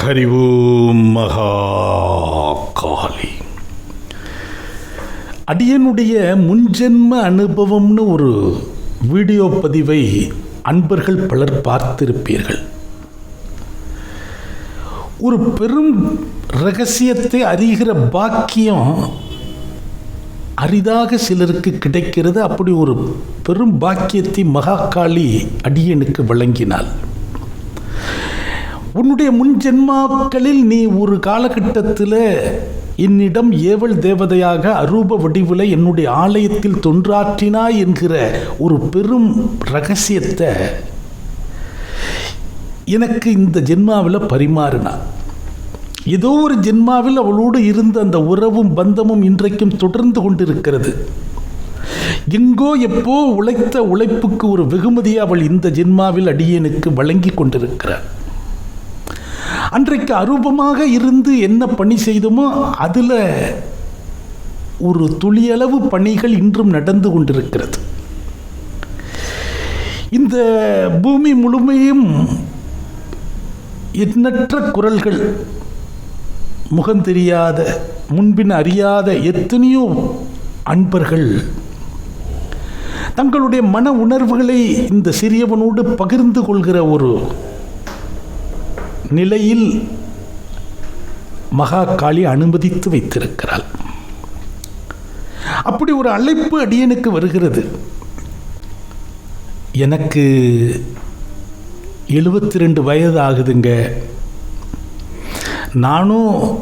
ஹரி ஓம் மகா காளி அடியனுடைய முன்ஜென்ம அனுபவம்னு ஒரு வீடியோ பதிவை அன்பர்கள் பலர் பார்த்திருப்பீர்கள். ஒரு பெரும் ரகசியத்தை அறிகிற பாக்கியம் அரிதாக சிலருக்கு கிடைக்கிறது. அப்படி ஒரு பெரும் பாக்கியத்தை மகாகாளி அடியனுக்கு வழங்கினாள். உன்னுடைய முன் ஜென்மாக்களில் நீ ஒரு காலகட்டத்தில் என்னிடம் ஏவல் தேவதையாக அரூப வடிவில் என்னுடைய ஆலயத்தில் தொன்றாற்றினாய் என்கிற ஒரு பெரும் ரகசியத்தை எனக்கு இந்த ஜென்மாவில் பரிமாறினா. ஏதோ ஒரு ஜென்மாவில் அவளோடு இருந்த அந்த உறவும் பந்தமும் இன்றைக்கும் தொடர்ந்து கொண்டிருக்கிறது. எங்கோ எப்போ உழைத்த உழைப்புக்கு ஒரு வெகுமதியை அவள் இந்த ஜென்மாவில் அடியனுக்கு வழங்கி கொண்டிருக்கிறார் அன்றைக்கு அரூபமாக இருந்து என்ன பணி செய்தோமோ அதில் ஒரு துளியளவு பணிகள் இன்றும் நடந்து கொண்டிருக்கிறது. இந்த பூமி முழுமையும் எண்ணற்ற குரல்கள் முகம் தெரியாத முன்பின் அறியாத எத்தனையோ அன்பர்கள் தங்களுடைய மன உணர்வுகளை இந்த சிறியவனோடு பகிர்ந்து கொள்கிற ஒரு நிலையில் மகா காளி அனுமதித்து வைத்திருக்கிறாள். அப்படி ஒரு அழைப்பு அடியனுக்கு வருகிறது. எனக்கு எழுபத்தி ரெண்டு வயது ஆகுதுங்க. நானும்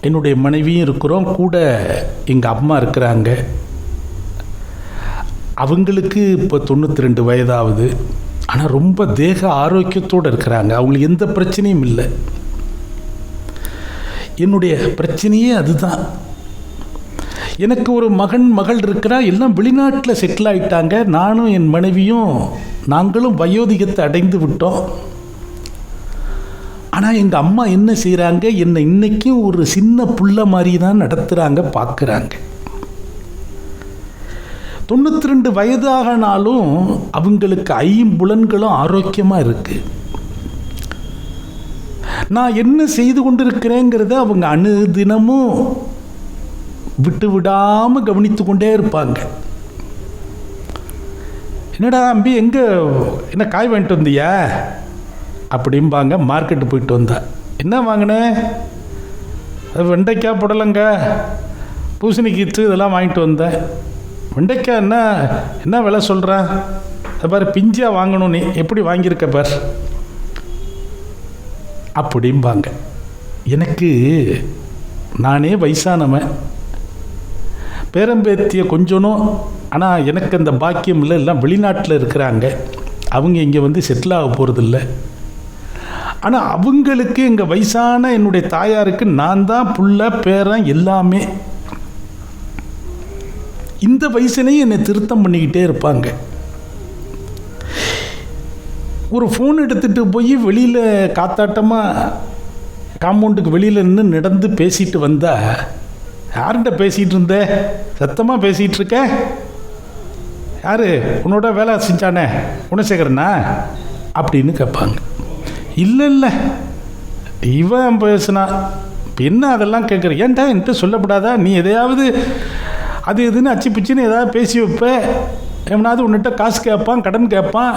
என்னுடைய மனைவியும் இருக்கிறோம். கூட எங்கள் அம்மா இருக்கிறாங்க. அவங்களுக்கு இப்போ தொண்ணூற்றி ரெண்டு வயதாகுது ஆனால் ரொம்ப தேக ஆரோக்கியத்தோடு இருக்கிறாங்க. அவங்களுக்கு எந்த பிரச்சனையும் இல்லை. என்னுடைய பிரச்சனையே அதுதான். எனக்கு ஒரு மகன் மகள் இருக்கிறா எல்லாம் வெளிநாட்டில் செட்டில் ஆகிட்டாங்க நானும் என் மனைவியும் நாங்களும் வயோதிகத்தை அடைந்து விட்டோம். ஆனால் எங்கள் அம்மா என்ன செய்கிறாங்க என்னை இன்றைக்கும் ஒரு சின்ன புள்ள மாதிரி தான் நடத்துகிறாங்க பார்க்குறாங்க தொண்ணூற்றி ரெண்டு வயதாகனாலும் அவங்களுக்கு ஐம்புலன்களும் ஆரோக்கியமாக இருக்குது நான் என்ன செய்து கொண்டிருக்கிறேங்கிறத அவங்க அணுதினமும் விட்டு விடாமல் கவனித்து கொண்டே இருப்பாங்க. என்னடா அம்பி எங்கே என்ன காய் வாங்கிட்டு வந்தியா? அப்படிம்பாங்க மார்க்கெட்டு போயிட்டு வந்தா. என்ன வாங்கினேன் வெண்டைக்காய் புடலங்க பூசணிக்கீத்து இதெல்லாம் வாங்கிட்டு வந்தேன். வெண்டைக்காய் என்ன என்ன விலை சொல்கிறேன் அது பாரு பிஞ்சியாக வாங்கணும் நீ. எப்படி வாங்கியிருக்க பார்? அப்படிம்பாங்க. எனக்கு நானே வயசானவன். பேரம்பேத்திய கொஞ்சனும் ஆனால் எனக்கு அந்த பாக்கியம் இல்லை எல்லாம் வெளிநாட்டில் இருக்கிறாங்க. அவங்க இங்கே வந்து செட்டில் ஆக போகிறதில்ல ஆனால் அவங்களுக்கு எங்கள் வயசான என்னுடைய தாயாருக்கு நான் தான் புள்ள பேரன் எல்லாமே. இந்த வயசுலேயும் என்னை திருத்தம் பண்ணிக்கிட்டே இருப்பாங்க. ஒரு ஃபோன் எடுத்துகிட்டு போய் வெளியில் காத்தாட்டமாக காம்பவுண்டுக்கு வெளியில் நின்று நடந்து பேசிட்டு வந்தா யார்கிட்ட பேசிகிட்டு இருந்த? சத்தமாக பேசிகிட்டு இருக்க? யார்? உன்னோட வேலை செஞ்சானே? குணசேகரனா? அப்படின்னு கேட்பாங்க. இல்லை இல்லை. இவன் பேசுனா இப்போ என்ன அதெல்லாம் கேட்குற? ஏன்டா என்கிட்ட சொல்லப்படாதா? நீ எதையாவது அது இதுன்னு அச்சு பிச்சுன்னு ஏதாவது பேசி வைப்பேன். எவனாவது உன்னிட்ட காசு கேட்பான் கடன் கேட்பான்.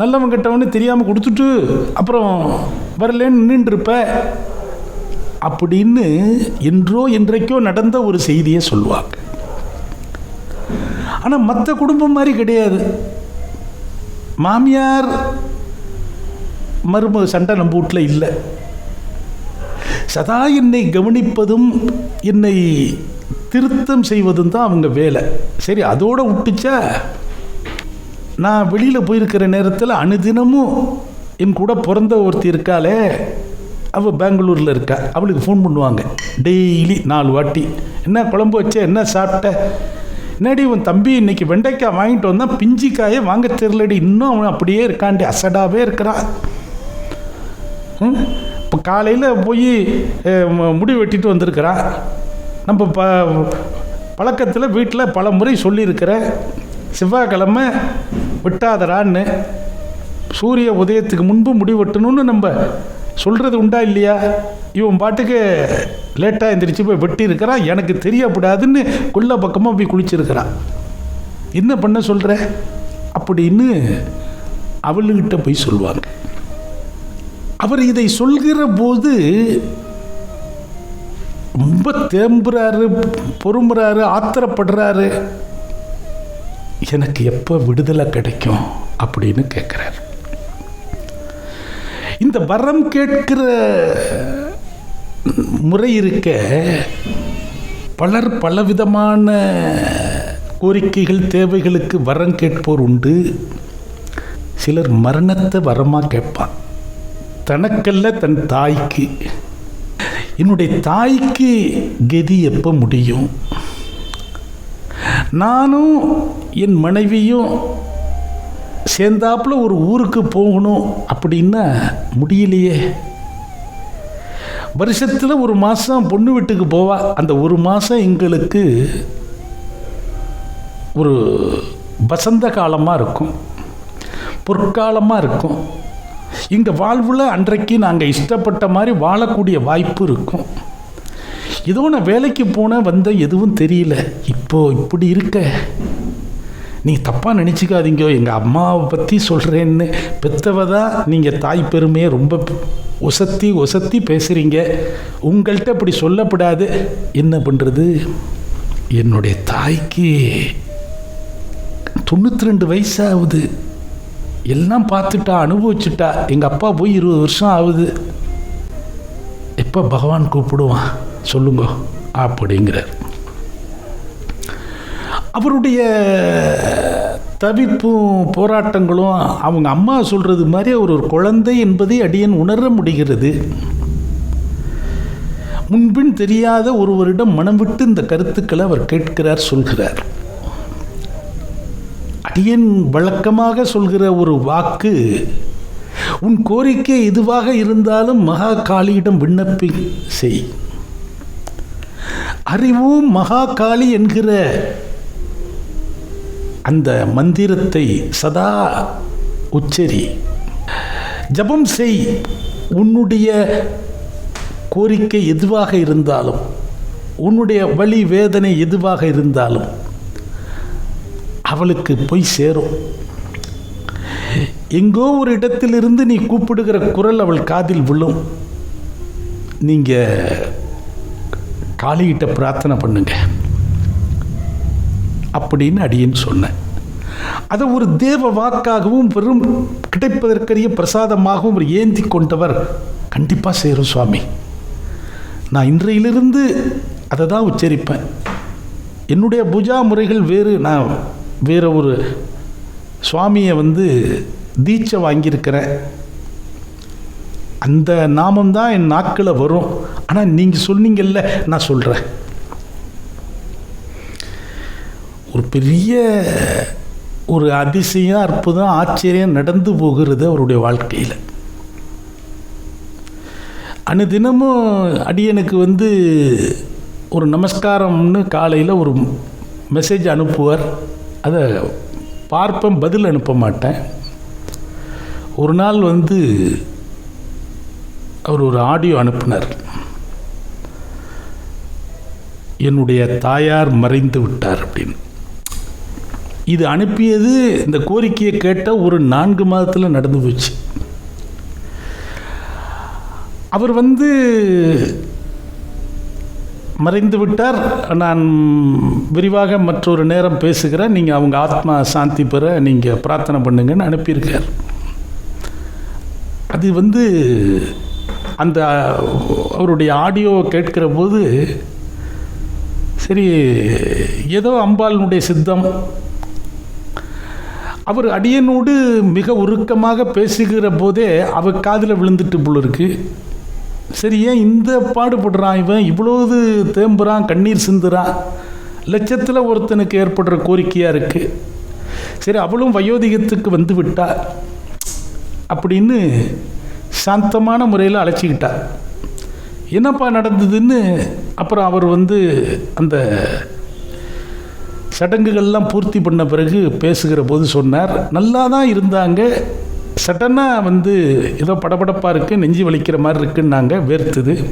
நல்லவன் கெட்டவனு தெரியாமல் கொடுத்துட்டு அப்புறம் வரலேன்னு நின்றுருப்ப அப்படின்னு என்றோ என்றைக்கோ நடந்த ஒரு செய்தியை சொல்லுவாங்க. ஆனால் மற்ற குடும்பம் மாதிரி கிடையாது. மாமியார் மரும சண்டை நம்ம வீட்டில் இல்லை. சதா என்னை கவனிப்பதும் என்னை திருத்தம் செய்வதும் தான் அவங்க வேலை. சரி அதோடு விட்டுச்சா? நான் வெளியில் போயிருக்கிற நேரத்தில் அனுதினமும் என் கூட பிறந்த ஒருத்தி இருக்காளே. அவள் பெங்களூரில் இருக்கா. அவளுக்கு ஃபோன் பண்ணுவாங்க. டெய்லி நாலு வாட்டி. என்ன குழம்பு வச்ச? என்ன சாப்பிட்ட? என்னடி உன் தம்பி இன்னைக்கு வெண்டைக்காய் வாங்கிட்டு வந்தால் பிஞ்சிக்காயே வாங்க தெரிலடி இன்னும் அவன் அப்படியே இருக்காண்டி அசடாவே இருக்கிறான் இப்போ காலையில் போய் முடி வெட்டிட்டு வந்திருக்கிறான் நம்ம ப பழக்கத்தில் வீட்டில் பல முறை சொல்லியிருக்கிற செவ்வாய்க்கிழமை விட்டாதரான்னு சூரிய உதயத்துக்கு முன்பு முடிவெட்டணும்னு நம்ம சொல்கிறது உண்டா இல்லையா? இவன் பாட்டுக்கு லேட்டாக எந்திரிச்சு போய் வெட்டியிருக்கிறான் எனக்கு தெரியக்கூடாதுன்னு கொல்ல பக்கமாக போய் குளிச்சிருக்கிறான். என்ன பண்ண சொல்கிற அப்படின்னு அவளுக்கிட்ட போய் சொல்லுவாங்க அவர் இதை சொல்கிற போது ரொம்ப தேம்புறாரு பொறுமுறாரு ஆத்திரப்படுறாரு. எனக்கு எப்போ விடுதலை கிடைக்கும் அப்படின்னு கேட்குறாரு இந்த வரம் கேட்கிற முறை இருக்க பலர் பலவிதமான கோரிக்கைகள் தேவைகளுக்கு வரம் கேட்போர் உண்டு. சிலர் மரணத்தை வரமாக கேட்பான். தனக்கல்ல தன் தாய்க்கு என்னுடைய தாய்க்கு கதி எப்போ முடியும்? நானும் என் மனைவியும் சேர்ந்தாப்புல ஒரு ஊருக்கு போகணும் அப்படின்னா முடியலையே. வருஷத்தில் ஒரு மாதம் பொண்ணு வீட்டுக்கு போவா. அந்த ஒரு மாதம் எங்களுக்கு ஒரு வசந்த காலமாக இருக்கும். பொற்காலமாக இருக்கும். இந்த வாழ்வில் அன்றைக்கு நாங்கள் இஷ்டப்பட்ட மாதிரி வாழக்கூடிய வாய்ப்பு இருக்கும். ஏதோ நான் வேலைக்கு போனால் வந்த எதுவும் தெரியல. இப்போ இப்படி இருக்க. நீ தப்பாக நினச்சிக்காதீங்க. எங்கள் அம்மாவை பற்றி சொல்கிறேன்னு பெத்தவ தான் நீங்கள் தாய் பெருமையை ரொம்ப ஒசத்தி ஒசத்தி பேசுகிறீங்க உங்கள்கிட்ட அப்படி சொல்லப்படாது. என்ன பண்ணுறது என்னுடைய தாய்க்கு தொண்ணூற்றி ரெண்டு வயசாகுது. எல்லாம் பார்த்துட்டா அனுபவிச்சுட்டா. எங்கள் அப்பா போய் இருபது வருஷம் ஆகுது. எப்போ பகவான் கூப்பிடுவான்? சொல்லுங்க அப்படிங்கிறார். அவருடைய தவிப்பும் போராட்டங்களும் அவங்க அம்மா சொல்கிறது மாதிரி அவர் ஒரு குழந்தை என்பதை அடியன் உணர முடிகிறது. முன்பின் தெரியாத ஒருவரிடம் மனம் விட்டு இந்த கருத்துக்களை அவர் கேட்கிறார் சொல்கிறார். அடியன் வழக்கமாக சொல்கிற ஒரு வாக்கு உன் கோரிக்கை எதுவாக இருந்தாலும் மகா காளியிடம் விண்ணப்பி செய். அறிவும் மகா காளி என்கிற அந்த மந்திரத்தை சதா உச்சரி. ஜபம் செய் உன்னுடைய கோரிக்கை எதுவாக இருந்தாலும் உன்னுடைய வழி வேதனை எதுவாக இருந்தாலும் அவளுக்கு போய் சேரும். எங்கோ ஒரு இடத்திலிருந்து நீ கூப்பிடுகிற குரல் அவள் காதில் விழும். நீங்கள் காளிகிட்ட பிரார்த்தனை பண்ணுங்க. அப்படின்னு அடியேன்னு சொன்னேன். அதை ஒரு தேவ வாக்காகவும் வெறும் கிடைப்பதற்கரிய பிரசாதமாகவும் ஒரு ஏந்தி கொண்டவர் கண்டிப்பாக சேரும் சுவாமி. நான் இன்றையிலிருந்து அதை தான் உச்சரிப்பேன். என்னுடைய பூஜா முறைகள் வேறு. நான் வேற ஒரு சுவாமியை வந்து தீட்சை வாங்கியிருக்கிறேன் அந்த நாமம் தான் என் நாக்கில் வரும். ஆனால் நீங்கள் சொன்னீங்கல்ல நான் சொல்கிறேன் ஒரு பெரிய ஒரு அதிசயம் அற்புதம் ஆச்சரியம் நடந்து போகிறது அவருடைய வாழ்க்கையில். அனுதினமும் அடியனுக்கு வந்து ஒரு நமஸ்காரம்னு காலையில் ஒரு மெசேஜ் அனுப்புவார். அதை பார்ப்பேன் பதில் அனுப்ப மாட்டேன். ஒரு நாள் வந்து அவர் ஒரு ஆடியோ அனுப்பினார். என்னுடைய தாயார் மறைந்து விட்டார் அப்படின்னு. இது அனுப்பியது இந்த கோரிக்கையை கேட்ட ஒரு நான்கு மாதத்தில் நடந்து போச்சு. அவர் வந்து மறைந்து விட்டார் நான் விரிவாக மற்றொரு நேரம் பேசுகிறேன். நீங்கள் அவங்க ஆத்மா சாந்தி பெற நீங்கள் பிரார்த்தனை பண்ணுங்கன்னு அனுப்பியிருக்கார். அது வந்து அந்த அவருடைய ஆடியோவை கேட்கிற போது சரி ஏதோ அம்பாளினுடைய சித்தம். அவர் அடியனோடு மிக உருக்கமாக பேசுகிற போதே அவர் காதில் விழுந்துட்டு போல இருக்குது சரி ஏன் இந்த பாடுபடுறான் இவன்? இவ்வளோது தேம்புறான் கண்ணீர் சிந்துறான். லட்சத்தில் ஒருத்தனுக்கு ஏற்படுற கோரிக்கையாக இருக்குது சரி அவளும் வயோதிகத்துக்கு வந்து விட்டா. அப்படின்னு சாந்தமான முறையில் அழைச்சிக்கிட்டா. என்னப்பா நடந்ததுன்னு அப்புறம் அவர் வந்து அந்த சடங்குகள்லாம் பூர்த்தி பண்ண பிறகு பேசுகிற போது சொன்னார். நல்லா தான் இருந்தாங்க. சடனாக வந்து ஏதோ படபடப்பாக இருக்குது நெஞ்சு வலிக்கிற மாதிரி இருக்குன்னாங்க வேர்த்துது.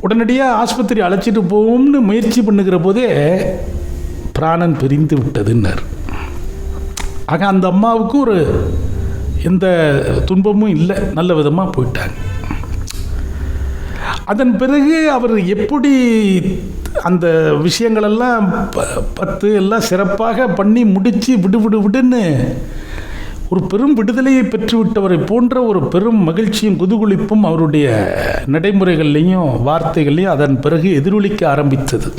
உடனடியாக ஆஸ்பத்திரி அழைச்சிட்டு போவோம்னு முயற்சி பண்ணுகிற போதே பிராணன் பிரிந்து விட்டதுன்னார். ஆக அந்த அம்மாவுக்கு ஒரு எந்த துன்பமும் இல்லை நல்ல விதமாக போயிட்டாங்க. அதன் பிறகு அவர் எப்படி அந்த விஷயங்களெல்லாம் ப- பத்து எல்லாம் சிறப்பாக பண்ணி முடித்து விடு விடு விடுன்னு ஒரு பெரும் விடுதலையை பெற்றுவிட்டவரை போன்ற ஒரு பெரும் மகிழ்ச்சியும் குதுகுளிப்பும் அவருடைய நடைமுறைகள்லையும் வார்த்தைகள்லையும் அதன் பிறகு எதிரொலிக்க ஆரம்பித்தது.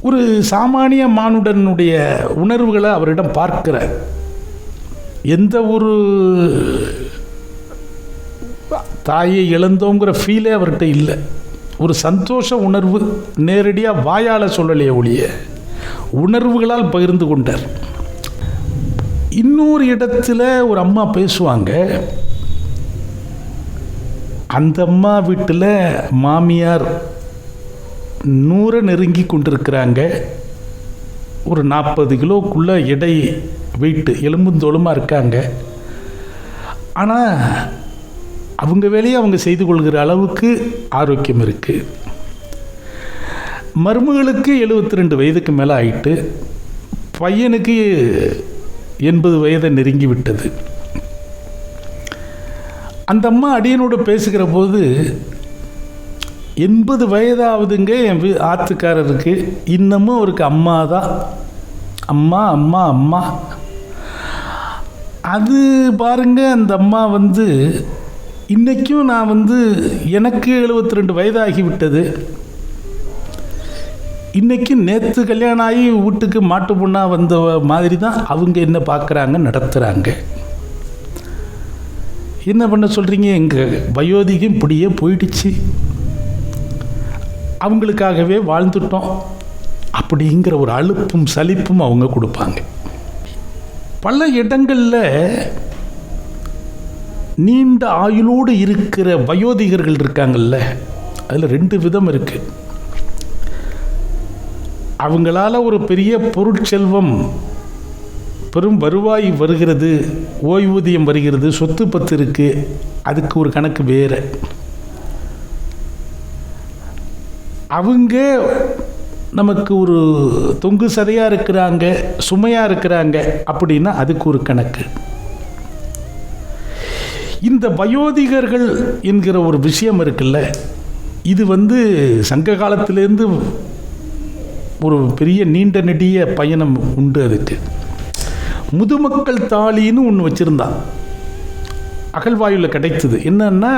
ஒரு சாமானிய மானுடனுடைய உணர்வுகளை அவரிடம் பார்க்கிற எந்த ஒரு தாயை இழந்தோங்கிற ஃபீலே அவர்கிட்ட இல்லை. ஒரு சந்தோஷ உணர்வு நேரடியாக வாயால் சொல்லலையே ஒழிய உணர்வுகளால் பகிர்ந்து கொண்டார். இன்னொரு இடத்துல ஒரு அம்மா பேசுவாங்க. அந்த அம்மா வீட்டில் மாமியார் நூறை நெருங்கி கொண்டிருக்கிறாங்க. ஒரு நாற்பது கிலோக்குள்ள எடை வெயிட்டு எலும்புந்தோளுமாக இருக்காங்க. ஆனால் அவங்க வேலையை அவங்க செய்து கொள்கிற அளவுக்கு ஆரோக்கியம் இருக்குது மருமகளுக்கு 72 ரெண்டு வயதுக்கு மேலே ஆயிட்டு பையனுக்கு எண்பது வயதை நெருங்கி விட்டது அந்த அம்மா அடியனோடு பேசுகிற போது எண்பது வயதாவதுங்க என் வீ ஆத்துக்காரருக்கு இன்னமும் அவருக்கு அம்மா தான் அம்மா அம்மா அம்மா. அது பாருங்க அந்த அம்மா வந்து இன்றைக்கும் நான் வந்து எனக்கு 72 ரெண்டு வயதாகி விட்டது இன்றைக்கி நேற்று கல்யாணம் ஆகி வீட்டுக்கு மாட்டு பொண்ணாக வந்த மாதிரி தான் அவங்க என்ன பார்க்குறாங்க நடத்துகிறாங்க என்ன பண்ண சொல்கிறீங்க எங்கள் வயோதிகம் இப்படியே போயிடுச்சு. அவங்களுக்காகவே வாழ்ந்துட்டோம். அப்படிங்கிற ஒரு அலுப்பும் சலிப்பும் அவங்க கொடுப்பாங்க. பல இடங்களில் நீண்ட ஆயுளோடு இருக்கிற வயோதிகர்கள் இருக்காங்கல்ல அதில் ரெண்டு விதம் இருக்குது அவங்களால ஒரு பெரிய பொருட்செல்வம் பெரும் வருவாய் வருகிறது ஓய்வூதியம் வருகிறது சொத்து பத்து இருக்குது அதுக்கு ஒரு கணக்கு வேறு. அவங்க நமக்கு ஒரு தொங்கு சதையாக இருக்கிறாங்க சுமையாக இருக்கிறாங்க அப்படின்னா அதுக்கு ஒரு கணக்கு. இந்த வயோதிகர்கள் என்கிற ஒரு விஷயம் இருக்குல்ல இது வந்து சங்க காலத்திலேருந்து ஒரு பெரிய நீண்ட நெடிய பயணம் உண்டு அதுக்கு. முதுமக்கள் தாலின்னு ஒன்று வச்சுருந்தான் அகழ்வாயுவில் கிடைத்தது. என்னன்னா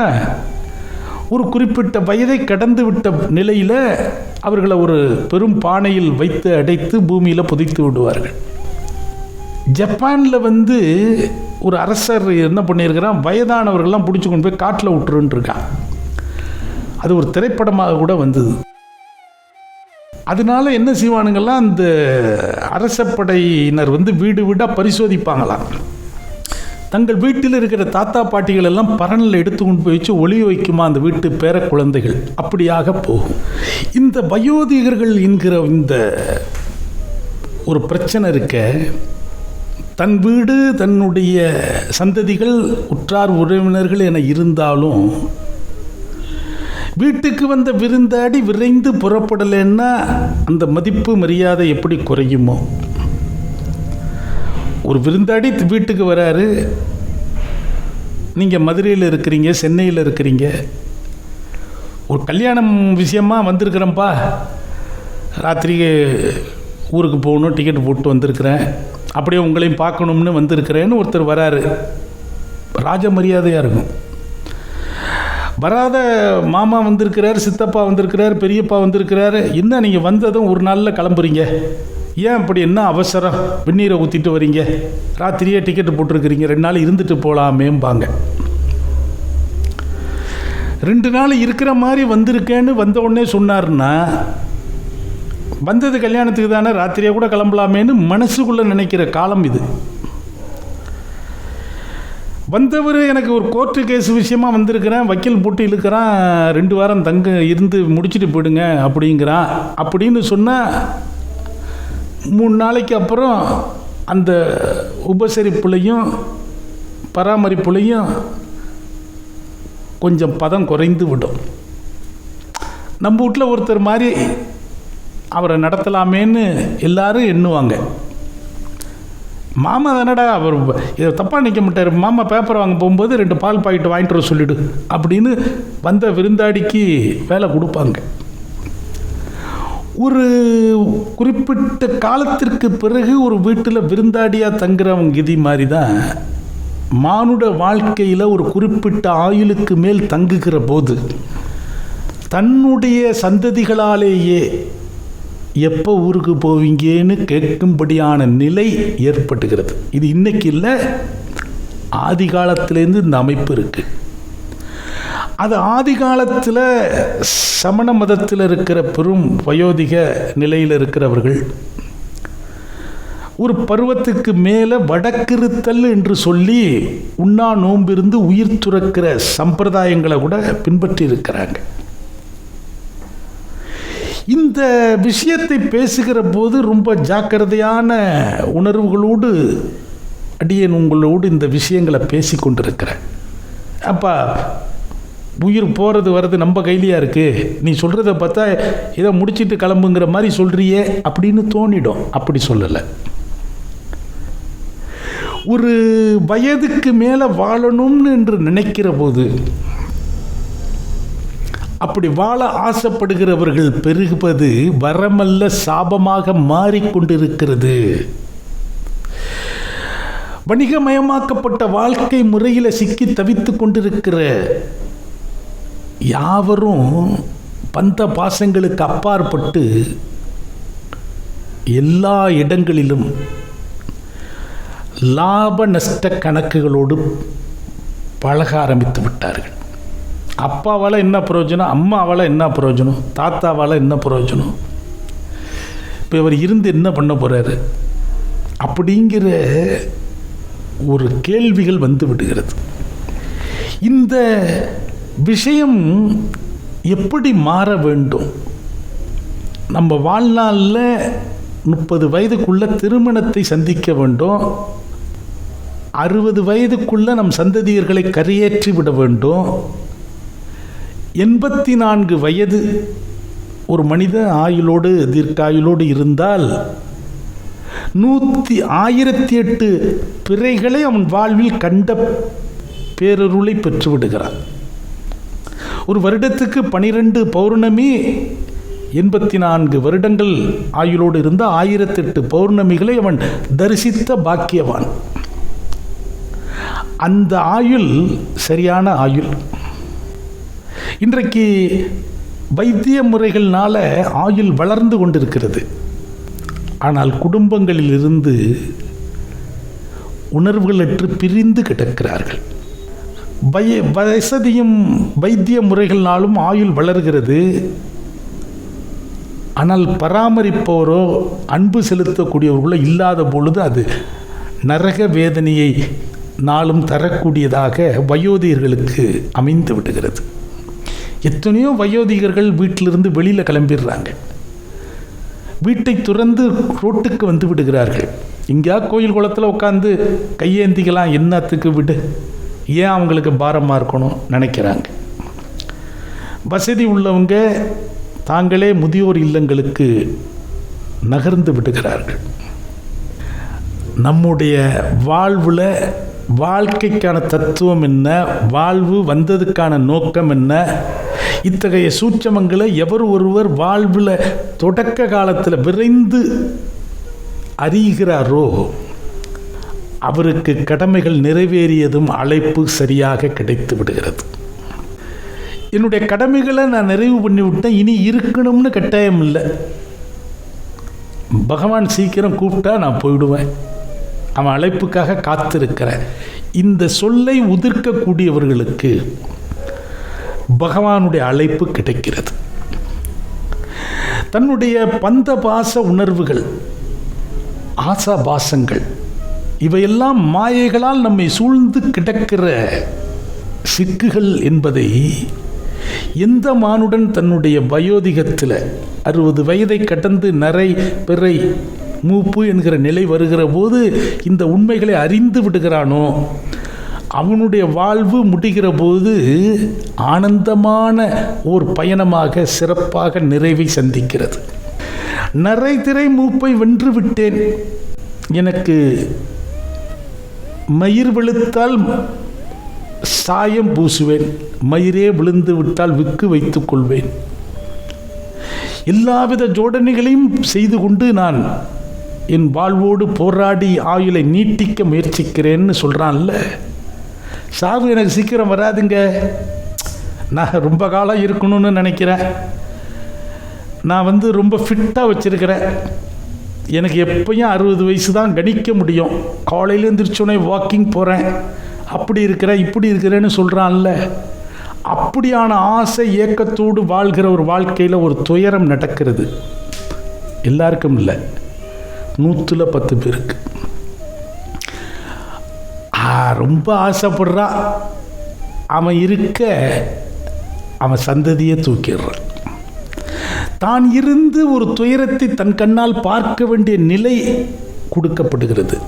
ஒரு குறிப்பிட்ட வயதை கடந்து விட்ட நிலையில் அவர்களை ஒரு பெரும் பானையில் வைத்து அடைத்து பூமியில் புதைத்து விடுவார்கள். ஜப்பானில் வந்து ஒரு அரசர் என்ன பண்ணியிருக்கிறான்? வயதானவர்கள்லாம் பிடிச்சி கொண்டு போய் காட்டில் விட்டுருன்னு இருக்கான். அது ஒரு திரைப்படமாக கூட வந்தது. அதனால என்ன செய்வானுங்கள்லாம் அந்த அரசப்படையினர் வந்து வீடு வீடாக பரிசோதிப்பாங்களாம். தங்கள் வீட்டில் இருக்கிற தாத்தா பாட்டிகள் எல்லாம் பரனில் எடுத்து கொண்டு போய் வச்சு ஒளி வைக்குமா அந்த வீட்டு பேர குழந்தைகள்? அப்படியாக போகும். இந்த வயோதிகர்கள் என்கிற இந்த ஒரு பிரச்சனை இருக்க தன் வீடு தன்னுடைய சந்ததிகள் உற்றார் உறவினர்கள் என இருந்தாலும் வீட்டுக்கு வந்த விருந்தாடி விரைந்து புறப்படலைன்னா அந்த மதிப்பு மரியாதை எப்படி குறையுமோ? ஒரு விருந்தாடி வீட்டுக்கு வராரு. நீங்கள் மதுரையில் இருக்கிறீங்க சென்னையில் இருக்கிறீங்க. ஒரு கல்யாணம் விஷயமா வந்திருக்கிறேன்ப்பா. ராத்திரி ஊருக்கு போகணும் டிக்கெட் போட்டு வந்திருக்கிறேன். அப்படியே உங்களையும் பார்க்கணும்னு வந்திருக்கிறேன்னு ஒருத்தர் வராரு. ராஜ மரியாதையாக இருக்கும். வராத மாமா வந்திருக்கிறார் சித்தப்பா வந்திருக்கிறார் பெரியப்பா வந்திருக்கிறாரு. என்ன நீங்கள் வந்ததும் ஒரு நாளில் கிளம்புறீங்க? ஏன் அப்படி என்ன அவசரம்? வெந்நீரை ஊற்றிட்டு வரீங்க. ராத்திரியே டிக்கெட்டு போட்டிருக்கிறீங்க. ரெண்டு நாள் இருந்துட்டு போகலாமேம்பாங்க ரெண்டு நாள் இருக்கிற மாதிரி வந்திருக்கேன்னு வந்த உடனே சொன்னார்னா வந்தது கல்யாணத்துக்கு தானே ராத்திரியே கூட கிளம்பலாமேன்னு மனசுக்குள்ளே நினைக்கிற காலம் இது. வந்தவர் எனக்கு ஒரு கோர்ட்டு கேஸ் விஷயமா வந்திருக்கிறேன் வக்கீல் போட்டு இழுக்கிறான் ரெண்டு வாரம் தங்க இருந்து முடிச்சுட்டு போயிடுங்க அப்படிங்கிறான். அப்படின்னு சொன்னால் மூணு நாளைக்கு அப்புறம் அந்த உபசரிப்புலையும் பராமரிப்புலையும் கொஞ்சம் பதம் குறைந்து விடும். நம்ம வீட்டில் ஒருத்தர் மாதிரி அவரை நடத்தலாமேன்னு எல்லாரும் எண்ணுவாங்க. மாமா தானடா அவர் இதை தப்பாக நிற்க மாட்டார். மாமா பேப்பர் வாங்க போகும்போது ரெண்டு பால் பாக்கெட் வாங்கிட்டு வர சொல்லிடு அப்படின்னு வந்த விருந்தாடிக்கு வேலை கொடுப்பாங்க. ஒரு குறிப்பிட்ட காலத்திற்கு பிறகு ஒரு வீட்டில் விருந்தாடியாக தங்குறவங்க கதி மாதிரி தான் மானுட வாழ்க்கையில் ஒரு குறிப்பிட்ட ஆயுளுக்கு மேல் தங்குகிற போது தன்னுடைய சந்ததிகளாலேயே எப்போ ஊருக்கு போவீங்கன்னு கேட்கும்படியான நிலை ஏற்பட்டுகிறது. இது இன்னைக்கு இல்லை ஆதி காலத்திலேருந்து இந்த அமைப்பு இருக்குது அது ஆதி காலத்தில் சமண மதத்தில் இருக்கிற பெரும் வயோதிக நிலையில் இருக்கிறவர்கள் ஒரு பருவத்துக்கு மேலே வடக்கிருத்தல் என்று சொல்லி உண்ணா நோம்பிருந்து உயிர் துறக்கிற சம்பிரதாயங்களை கூட பின்பற்றி இருக்கிறாங்க. இந்த விஷயத்தை பேசுகிற போது ரொம்ப ஜாக்கிரதையான உணர்வுகளோடு அடியேன் உங்களோடு இந்த விஷயங்களை பேசி கொண்டிருக்கிறேன். அப்பா உயிர் போகிறது வர்றது நம்ம கையிலையாக இருக்குது நீ சொல்கிறத பார்த்தா இதை முடிச்சிட்டு கிளம்புங்கிற மாதிரி சொல்கிறியே அப்படின்னு தோணிடும். அப்படி சொல்லலை. ஒரு வயதுக்கு மேலே வாழணும்னு என்று நினைக்கிற போது அப்படி வாழ ஆசைப்படுகிறவர்கள் பெருகுவது வரமல்ல சாபமாக மாறிக்கொண்டிருக்கிறது. வணிகமயமாக்கப்பட்ட வாழ்க்கை முறையில் சிக்கி தவித்து கொண்டிருக்கிற யாவரும் பந்த பாசங்களுக்கு அப்பாற்பட்டு எல்லா இடங்களிலும் லாப நஷ்ட கணக்குகளோடு பழக ஆரம்பித்து விட்டார்கள். அப்பாவால் என்ன பிரயோஜனம்? அம்மாவால் என்ன பிரயோஜனம்? தாத்தாவால் என்ன பிரயோஜனம்? இப்போ இவர் இருந்து என்ன பண்ண போகிறாரு அப்படிங்கிற ஒரு கேள்விகள் வந்து விடுகிறது. இந்த விஷயம் எப்படி மாற வேண்டும்? நம்ம வாழ்நாளில் முப்பது வயதுக்குள்ள திருமணத்தை சந்திக்க வேண்டும். அறுபது வயதுக்குள்ள நம் சந்ததியர்களை கரையேற்றி விட வேண்டும். எண்பத்தி நான்கு வயது ஒரு மனித ஆயுளோடு தீர்க்காயுளோடு இருந்தால் நூற்றி ஆயிரத்தி எட்டு பிறைகளை அவன் வாழ்வில் கண்ட பேரருளை பெற்று விடுகிறான். ஒரு வருடத்துக்கு பனிரெண்டு பௌர்ணமி எண்பத்தி நான்கு வருடங்கள் ஆயுளோடு இருந்த ஆயிரத்தெட்டு பௌர்ணமிகளை அவன் தரிசித்த பாக்கியவான். அந்த ஆயுள் சரியான ஆயுள். இன்றைக்கு வைத்திய முறைகள்னால ஆயுள் வளர்ந்து கொண்டிருக்கிறது. ஆனால் குடும்பங்களிலிருந்து உணர்வுகளற்று பிரிந்து கிடக்கிறார்கள். வய வசதியும் வைத்திய முறைகள்னாலும் ஆயுள் வளர்கிறது. ஆனால் பராமரிப்போரோ அன்பு செலுத்தக்கூடியவர்களோ இல்லாத பொழுது அது நரக வேதனையை நாளும் தரக்கூடியதாக வயோதிகர்களுக்கு அமைந்து விடுகிறது. எத்தனையோ வயோதிகர்கள் வீட்டிலிருந்து வெளியில் கிளம்பிடுறாங்க. வீட்டை துறந்து ரோட்டுக்கு வந்து விடுகிறார்கள். இங்கேயா கோயில் குளத்தில் உட்காந்து கையேந்திக்கலாம் என்னத்துக்கு விடு? ஏன் அவங்களுக்கு பாரமாக இருக்கணும் நினைக்கிறாங்க. வசதி உள்ளவங்க தாங்களே முதியோர் இல்லங்களுக்கு நகர்ந்து விடுகிறார்கள். நம்முடைய வாழ்வில் வாழ்க்கைக்கான தத்துவம் என்ன? வாழ்வு வந்ததுக்கான நோக்கம் என்ன? இத்தகைய சூட்சமங்களை எவர் ஒருவர் வாழ்வில் தொடக்க காலத்தில் விரைந்து அறிகிறாரோ அவருக்கு கடமைகள் நிறைவேறியதும் அழைப்பு சரியாக கிடைத்து விடுகிறது. என்னுடைய கடமைகளை நான் நிறைவு பண்ணிவிட்டேன் இனி இருக்கணும்னு கட்டாயம் இல்லை. பகவான் சீக்கிரம் கூப்பிட்டா நான் போயிடுவேன். அவன் அழைப்புக்காக காத்திருக்கிற இந்த சொல்லை உதிர்க்கக்கூடியவர்களுக்கு பகவானுடைய அழைப்பு கிடைக்கிறது. தன்னுடைய பந்த பாச உணர்வுகள் ஆசாபாசங்கள் இவையெல்லாம் மாயைகளால் நம்மை சூழ்ந்து கிடக்கிற சிக்குகள் என்பதை எந்த மானுடன் தன்னுடைய வயோதிகத்தில் அறுபது வயதை கடந்து நரை பிறை மூப்பு என்கிற நிலை வருகிற போது இந்த உண்மைகளை அறிந்து விடுகிறானோ? அவனுடைய வாழ்வு முடிகிற போது ஆனந்தமான ஓர் பயணமாக சிறப்பாக நிறைவை சந்திக்கிறது. நரை திரை மூப்பை வென்று விட்டேன். எனக்கு மயிர் விழுத்தால் சாயம் பூசுவேன். மயிரே விழுந்து விட்டால் விக்கு வைத்துக் கொள்வேன். எல்லாவித ஜோடனைகளையும் செய்து கொண்டு நான் என் வாழ்வோடு போராடி ஆயுளை நீட்டிக்க முயற்சிக்கிறேன்னு சொல்கிறான்ல சாவு எனக்கு சீக்கிரம் வராதுங்க. நான் ரொம்ப காலம் இருக்கணும்னு நினைக்கிறேன். நான் வந்து ரொம்ப ஃபிட்டாக வச்சுருக்கிறேன். எனக்கு எப்பயும் அறுபது வயசு தான் கணிக்க முடியும். காலையில் எழுந்திரிச்சோன்னே வாக்கிங் போகிறேன் அப்படி இருக்கிறேன் இப்படி இருக்கிறேன்னு சொல்கிறான்ல அப்படியான ஆசை ஏக்கத்தோடு வாழ்கிற ஒரு வாழ்க்கையில் ஒரு துயரம் நடக்கிறது. எல்லாருக்கும் இல்லை. நூற்றில் பத்து பேருக்கு. ரொம்ப ஆசைப்படுறான் அவன் இருக்க அவன் சந்ததியை தூக்கிடுறான். தான் இருந்து ஒரு துயரத்தை தன் கண்ணால் பார்க்க வேண்டிய நிலை கொடுக்கப்படுகிறது.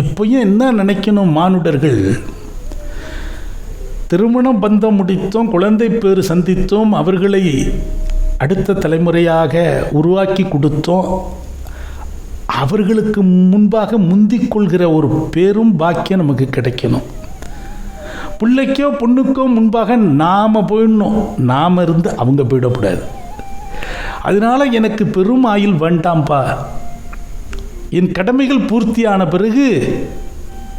எப்பயும் என்ன நினைக்கணும் மானுடர்கள்? திருமணம் பந்தம் முடித்தோம் குழந்தை பேர் சந்தித்தோம் அவர்களை அடுத்த தலைமுறையாக உருவாக்கி கொடுத்தோம். அவர்களுக்கு முன்பாக முந்திக் கொள்கிற ஒரு பேரும் பாக்கியம் நமக்கு கிடைக்கணும். பிள்ளைக்கோ பொண்ணுக்கோ முன்பாக நாம் போயிடணும். நாம் இருந்து அவங்க போயிடக்கூடாது. அதனால எனக்கு பெரும் ஆயுள் வேண்டாம்ப்பா என் கடமைகள் பூர்த்தியான பிறகு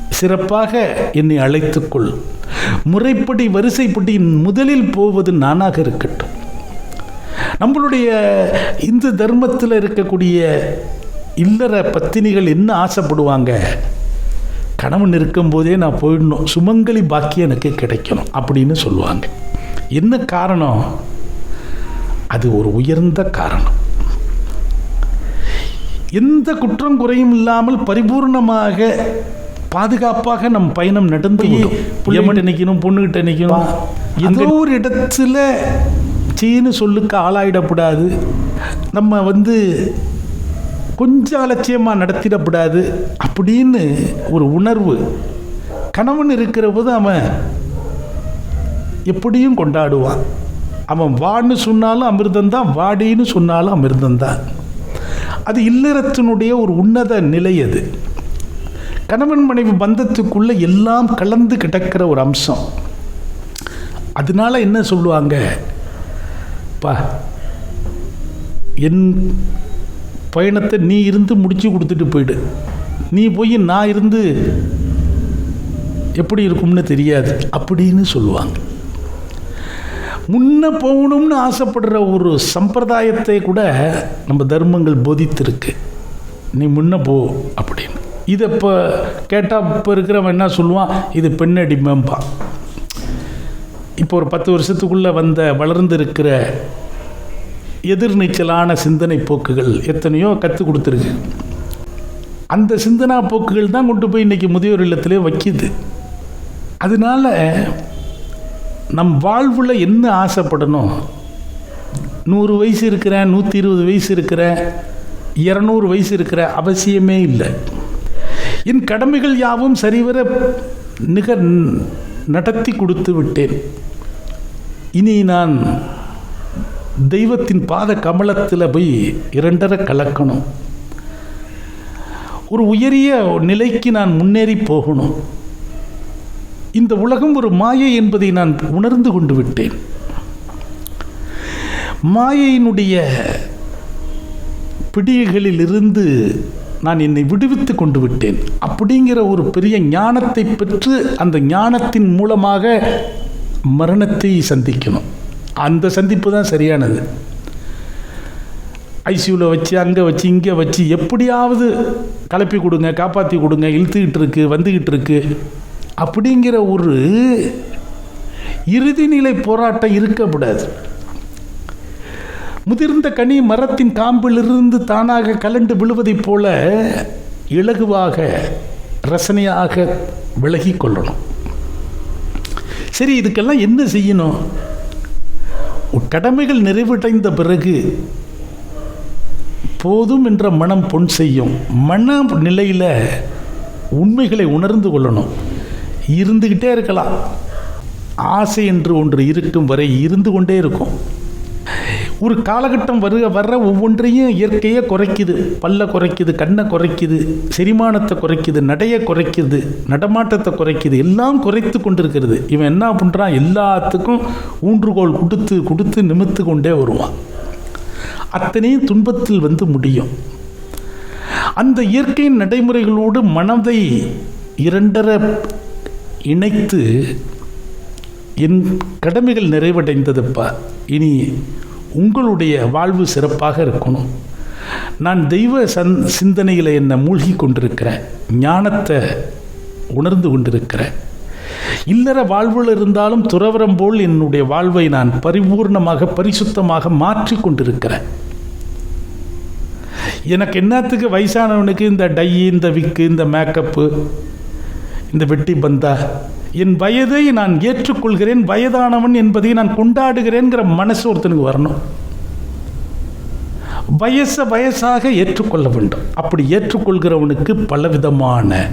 சிறப்பாக என்னை அழைத்துக்கொள். முறைப்படி வரிசைப்படி முதலில் போவது நானாக இருக்கட்டும். நம்மளுடைய இந்து தர்மத்தில் இருக்கக்கூடிய இல்லற பத்தினிகள் என்ன ஆசைப்படுவாங்க? கணவன் இருக்கும்போதே நான் போயிடணும். சுமங்கலி பாக்கியம் எனக்கு கிடைக்கணும் அப்படின்னு சொல்லுவாங்க. என்ன காரணம்? அது ஒரு உயர்ந்த காரணம். எந்த குற்றம் குறையும் இல்லாமல் பரிபூர்ணமாக பாதுகாப்பாக நம் பயணம் நடந்து பிள்ளைகிட்ட நிற்கணும் பொண்ணுகிட்ட நிற்கணும் எந்த ஒரு இடத்துல சீனு சொல்லுக்கு ஆளாயிடக்கூடாது நம்ம வந்து கொஞ்சம் அலட்சியமாக நடத்திடக்கூடாது அப்படின்னு ஒரு உணர்வு கணவன் இருக்கிற போது அவன் எப்படியும் கொண்டாடுவான். அவன் வான்னு சொன்னாலும் அமிர்தந்தான் வாடின்னு சொன்னாலும் அமிர்தந்தான் அது இல்லறத்தினுடைய ஒரு உன்னத நிலை அது. கணவன் மனைவி பந்தத்துக்குள்ளே எல்லாம் கலந்து கிடக்கிற ஒரு அம்சம். அதனால என்ன சொல்லுவாங்க? பா என் பயணத்தை நீ இருந்து முடிச்சு கொடுத்துட்டு போயிடு. நீ போய் நான் இருந்து எப்படி இருக்கும்னு தெரியாது. அப்படின்னு சொல்லுவாங்க. முன்ன போகணும்னு ஆசைப்படுற ஒரு சம்பிரதாயத்தை கூட நம்ம தர்மங்கள் போதித்திருக்கு. நீ முன்ன போ அப்படின்னு. இதை இப்போ கேட்டால் இப்போ இருக்கிறவன் என்ன சொல்லுவான்? இது பெண்ணடிமம்பா இப்போ ஒரு பத்து வருஷத்துக்குள்ளே வந்த வளர்ந்து இருக்கிற எதிர்நீச்சலான சிந்தனை போக்குகள் எத்தனையோ கற்றுக் கொடுத்துருக்கு. அந்த சிந்தனா போக்குகள் தான் கொண்டு போய் இன்றைக்கி முதியோர் இல்லத்திலே வைக்கிது. அதனால நம் வாழ்வில் என்ன ஆசைப்படணும் நூறு வயசு இருக்கிறேன் நூற்றி இருபது வயசு இருக்கிறேன் இரநூறு வயசு இருக்கிற அவசியமே இல்லை. என் கடமைகள் யாவும் சரிவர நிக நடத்தி கொடுத்து விட்டேன். இனி நான் தெய்வத்தின் பாத கமலத்தில் போய் இரண்டரை கலக்கணும். ஒரு உயரிய நிலைக்கு நான் முன்னேறி போகணும். இந்த உலகம் ஒரு மாயை என்பதை நான் உணர்ந்து கொண்டு விட்டேன். மாயையினுடைய பிடிகளிலிருந்து நான் என்னை விடுவித்து கொண்டு விட்டேன். அப்படிங்கிற ஒரு பெரிய ஞானத்தை பெற்று அந்த ஞானத்தின் மூலமாக மரணத்தை சந்திக்கணும். அந்த சந்திப்பு தான் சரியானது. ஐசியூவில் வச்சு அங்கே வச்சு இங்கே வச்சு எப்படியாவது கலப்பி கொடுங்க காப்பாற்றி கொடுங்க இழுத்துக்கிட்டு இருக்கு வந்துக்கிட்டு இருக்கு. அப்படிங்கிற ஒரு இறுதிநிலை போராட்டம் இருக்கக்கூடாது. முதிர்ந்த கனி மரத்தின் காம்பிலிருந்து தானாக கலண்டு விழுவதைப் போல இலகுவாக ரசனையாக விலகி கொள்ளணும். சரி இதுக்கெல்லாம் என்ன செய்யணும்? கடமைகள் நிறைவடைந்த பிறகு போதும் என்ற மனம் பொன் செய்யும் மன நிலையில் உண்மைகளை உணர்ந்து கொள்ளணும். இருந்துக்கிட்டே இருக்கலாம். ஆசை என்று ஒன்று இருக்கும் வரை இருந்து கொண்டே இருக்கும். ஒரு காலகட்டம் வருக வர்ற ஒவ்வொன்றையும் இயற்கையை குறைக்குது. பல்ல குறைக்குது கண்ணை குறைக்குது செரிமானத்தை குறைக்குது நடையை குறைக்குது நடமாட்டத்தை குறைக்குது. எல்லாம் குறைத்து கொண்டிருக்கிறது. இவன் என்ன பண்ணுறான் எல்லாத்துக்கும் ஊன்றுகோல் கொடுத்து கொடுத்து நிமித்து கொண்டே வருவான். அத்தனையும் துன்பத்தில் வந்து முடியும். அந்த இயற்கையின் நடைமுறைகளோடு மனதை இரண்டர இணைத்து என் கடமைகள் நிறைவடைந்ததுப்பா? இனி உங்களுடைய வாழ்வு சிறப்பாக இருக்கணும். நான் தெய்வ சந் சிந்தனையில் என்னை மூழ்கி கொண்டிருக்கிறேன். ஞானத்தை உணர்ந்து கொண்டிருக்கிறேன். இல்லற வாழ்வில் இருந்தாலும் துறவரம் போல் என்னுடைய வாழ்வை நான் பரிபூர்ணமாக பரிசுத்தமாக மாற்றி கொண்டிருக்கிறேன். எனக்கு என்னத்துக்கு வயசானவனுக்கு இந்த டை இந்த விக்கு இந்த மேக்கப்பு இந்த வெட்டி பந்தா என் வயதை நான் ஏற்றுக்கொள்கிறேன் வயதானவன் என்பதை நான் கொண்டாடுகிறேங்கிற மனசு ஒருத்தனுக்கு வரணும். வயச வயசாக ஏற்றுக்கொள்ள வேண்டும். அப்படி ஏற்றுக்கொள்கிறவனுக்கு பலவிதமான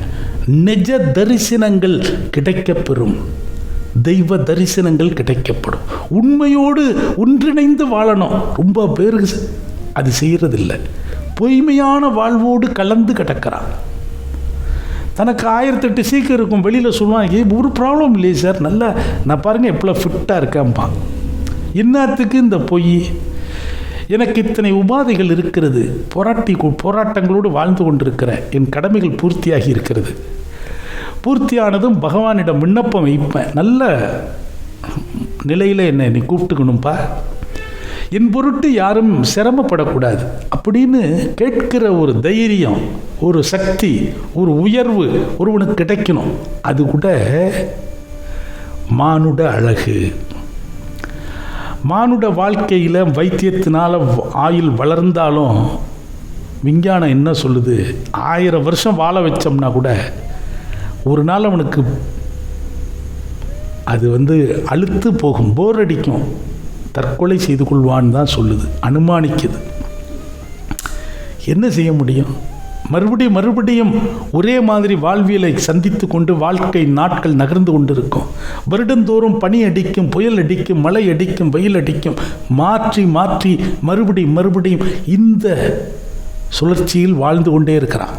நிஜ தரிசனங்கள் கிடைக்கப்பெறும். தெய்வ தரிசனங்கள் கிடைக்கப்படும். உண்மையோடு ஒன்றிணைந்து வாழணும். ரொம்ப பேருக்கு அது செய்கிறதில்லை பொய்மையான வாழ்வோடு கலந்து கிடக்கிறான். தனக்கு ஆயிரத்தெட்டு சீக்கிரம் இருக்கும் வெளியில் சொல்லுவாங்க ஒரு ப்ராப்ளம் இல்லையே சார் நல்லா நான் பாருங்கள் எவ்வளோ ஃபிட்டாக இருக்கேன்பான் இன்னத்துக்கு இந்த பொய்? எனக்கு இத்தனை உபாதைகள் இருக்கிறது. போராட்டி போராட்டங்களோடு வாழ்ந்து கொண்டிருக்கிறேன் என் கடமைகள் பூர்த்தியாகி இருக்கிறது. பூர்த்தியானதும் பகவானிடம் விண்ணப்பம் வைப்பேன். நல்ல நிலையில் என்னை நீ கூப்பிட்டுக்கணும்ப்பா என் பொருட்டு யாரும் சிரமப்படக்கூடாது. அப்படின்னு கேட்கிற ஒரு தைரியம் ஒரு சக்தி ஒரு உயர்வு ஒருவனுக்கு கிடைக்கணும். அது கூட மானுட அழகு. மானுட வாழ்க்கையில் வைத்தியத்தினால் ஆயுள் வளர்ந்தாலும் விஞ்ஞானம் என்ன சொல்லுது? ஆயிரம் வருஷம் வாழ வச்சோம்னா கூட ஒரு நாள் அவனுக்கு அது வந்து அழுத்து போகும் போர் அடிக்கும். தற்கொலை செய்து கொள்வான்னு தான் சொல்லுது அனுமானிக்குது. என்ன செய்ய முடியும்? மறுபடியும் மறுபடியும் ஒரே மாதிரி வாழ்வியலை சந்தித்து கொண்டு வாழ்க்கை நாட்கள் நகர்ந்து கொண்டிருக்கும். வருடந்தோறும் பனி அடிக்கும் புயல் அடிக்கும் மழை அடிக்கும் வெயில் அடிக்கும் மாற்றி மாற்றி மறுபடியும் மறுபடியும் இந்த சுழற்சியில் வாழ்ந்து கொண்டே இருக்கிறான்.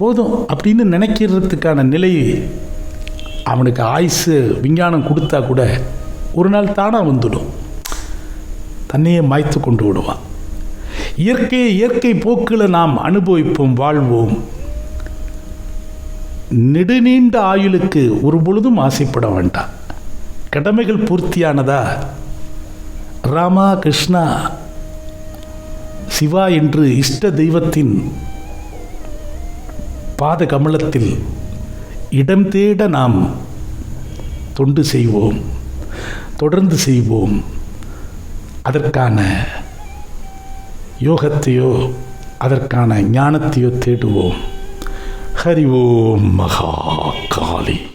போதும் அப்படின்னு நினைக்கிறதுக்கான நிலை அவனுக்கு ஆயுசு விஞ்ஞானம் கொடுத்தா கூட ஒரு நாள் தானாக வந்துடும். தன்னையே மாய்த்து கொண்டு விடுவான். இயற்கையை இயற்கை போக்கில் நாம் அனுபவிப்போம் வாழ்வோம். நெடுநீண்ட ஆயுளுக்கு ஒரு பொழுதும் ஆசைப்பட வேண்டாம். கடமைகள் பூர்த்தியானதா? ராமா கிருஷ்ணா சிவா என்று இஷ்ட தெய்வத்தின் பாத கமலத்தில் இடம் தேட நாம் தொண்டு செய்வோம். தொடர்ந்து செய்வோம். அதற்கான யோகத்தையோ அதற்கான ஞானத்தையோ தேடுவோம். ஹரி ஓம் மகா காளி.